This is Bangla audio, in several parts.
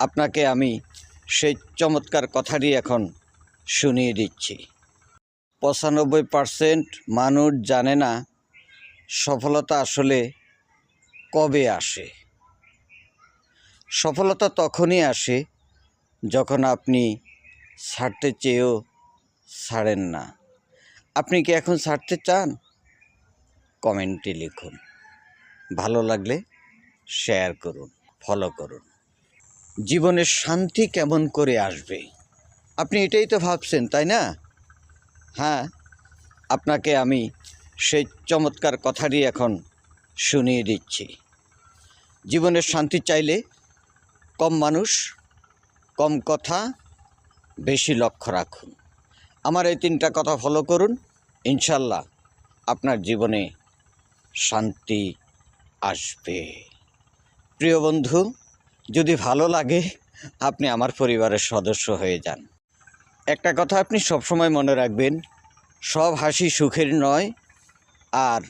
আপনাকে আমি সেই চমৎকার কথাটি এখন শুনিয়ে দিচ্ছি। পঁচানব্বই পার্সেন্ট মানুষ জানে না সফলতা আসলে কবে আসে। সফলতা তখনই আসে যখন আপনি ছাড়তে চেয়েও ছাড়েন না। আপনি কি এখন ছাড়তে চান? কমেন্টে লিখুন। ভালো লাগলে শেয়ার করুন, ফলো করুন। জীবনের শান্তি কেমন করে আসবে? আপনি এটাই তো ভাবছেন, তাই না? হ্যাঁ আপনাকে আমি সেই চমৎকার কথাটি এখন শুনিয়ে দিচ্ছি। জীবনের শান্তি চাইলে কম মানুষ, কম কথা বেশি লক্ষ্য রাখুন। আমার এই তিনটা কথা ফলো করুন, ইনশাল্লাহ আপনার জীবনে শান্তি আসবে। প্রিয় বন্ধু যদি ভালো লাগে, আপনি আমার পরিবারের সদস্য হয়ে যান। একটা কথা আপনি সবসময় মনে রাখবেন, সব হাসি সুখের নয়, আর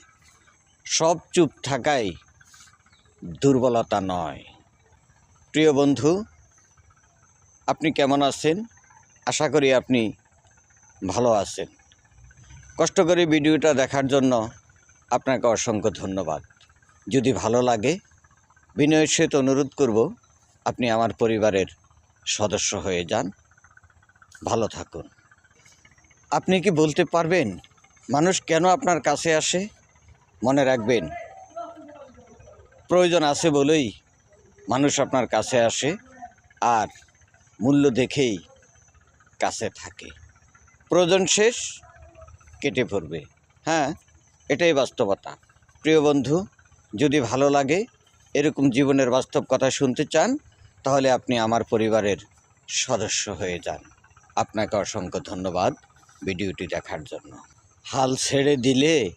সব চুপ থাকাই দুর্বলতা নয়। প্রিয় বন্ধু, আপনি কেমন আছেন? আশা করি আপনি ভালো আছেন। কষ্ট করে ভিডিওটা দেখার জন্য আপনাকে অসংখ্য ধন্যবাদ। যদি ভালো লাগে, বিনয়ের সহিত অনুরোধ করব আপনি আমার পরিবারের সদস্য হয়ে যান। ভালো থাকুন। আপনি কি বলতে পারবেন, মানুষ কেন আপনার কাছে আসে? মনে রাখবেন, প্রয়োজন আছে বলেই মানুষ আপনার কাছে আসে আর মূল্য দেখেই কাছে থাকে। প্রয়োজন শেষ, কেটে পড়বে। হ্যাঁ এটাই বাস্তবতা। প্রিয় বন্ধু, যদি ভালো লাগে, এরকম জীবনের বাস্তব কথা শুনতে চান তাহলে আপনি আমার পরিবারের সদস্য হয়ে যান। আপনাকে অসংখ্য ধন্যবাদ ভিডিওটি দেখার জন্য। হাল ছেড়ে দিলে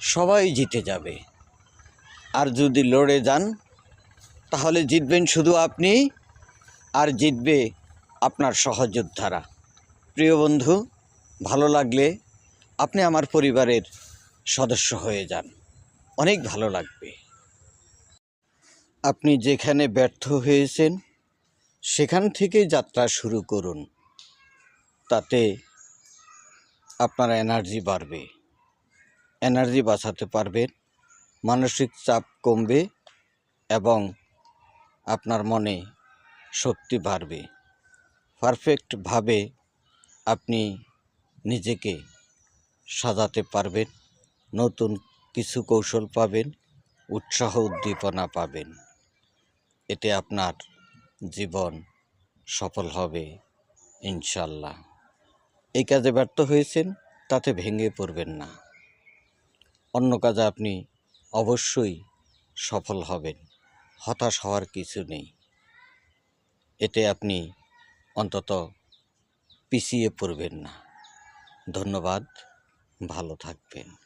সবাই জিতে যাবে। আর যদি লড়ে যান, তাহলে জিতবেন শুধু আপনি আর জিতবে আপনার সহযোদ্ধারা। প্রিয় বন্ধু, ভালো লাগলে আপনি আমার পরিবারের সদস্য হয়ে যান। অনেক ভালো লাগবে। আপনি যেখানে ব্যর্থ হয়েছেন, সেখান থেকে যাত্রা শুরু করুন। তাতে আপনার এনার্জি বাড়বে। এনার্জি বাঁচাতে পারবেন, মানসিক চাপ কমবে এবং আপনার মনে শক্তি বাড়বে। পারফেক্টভাবে আপনি নিজেকে সাজাতে পারবেন, নতুন কিছু কৌশল পাবেন, উৎসাহ উদ্দীপনা পাবেন। এতে আপনার জীবন সফল হবে, ইনশাল্লাহ। এই কাজে ব্যর্থ হয়েছেন, তাতে ভেঙে পড়বেন না। অন্য কাজে আপনি অবশ্যই সফল হবেন, হতাশ হওয়ার কিছু নেই। এতে আপনি অন্তত পিছিয়ে পড়বেন না। ধন্যবাদ, ভালো থাকবেন।